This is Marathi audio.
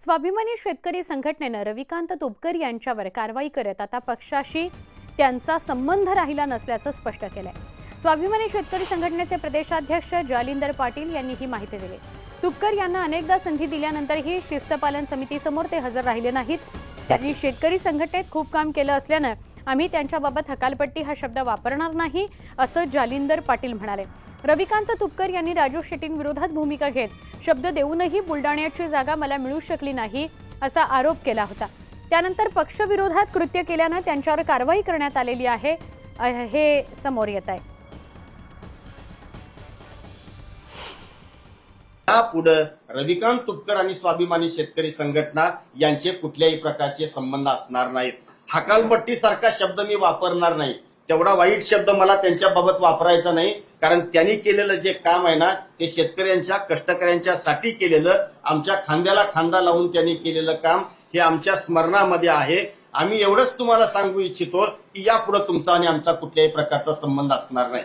स्वाभिमानी शेतकरी संघटनेनं रविकांत तुपकर यांच्यावर कारवाई करत आता पक्षाशी त्यांचा संबंध राहिला नसल्याचं स्पष्ट केलंय. स्वाभिमानी शेतकरी संघटनेचे प्रदेशाध्यक्ष जालिंदर पाटील यांनी ही माहिती दिली. तुपकर यांना अनेकदा संधी दिल्यानंतरही शिस्तपालन समितीसमोर ते हजर राहिले नाहीत. त्यांनी शेतकरी संघटनेत खूप काम केलं असल्यानं आम्ही त्यांच्याबाबत हकालपट्टी हा शब्द वापरणार नाही असं जालिंदर पाटील म्हणाले. रविकांत तुपकर यांनी राजू शेट्टींविरोधात भूमिका घेत शब्द देऊनही बुलडाण्याची जागा मला मिळू शकली नाही असा आरोप केला होता. त्यानंतर पक्षविरोधात कृत्य केल्यानं त्यांच्यावर कारवाई करण्यात आलेली आहे हे समोर येत आहे. यापुढं रविकांत तुपकर आणि स्वाभिमानी शेतकरी संघटना यांचे कुठल्याही प्रकारचे संबंध असणार नाहीत. हकालपट्टी सारखा शब्द मी वापरणार नाही. तेवढा वाईट शब्द मला त्यांच्याबाबत वापरायचा नाही. कारण त्यांनी केलेलं जे काम आहे ना ते शेतकऱ्यांच्या कष्टकऱ्यांच्या साठी केलेलं आमच्या खांद्याला खांदा लावून त्यांनी केलेलं काम हे आमच्या स्मरणामध्ये आहे. आम्ही एवढंच तुम्हाला सांगू इच्छितो की यापुढे तुमचा आणि आमचा कुठल्याही प्रकारचा संबंध असणार नाही.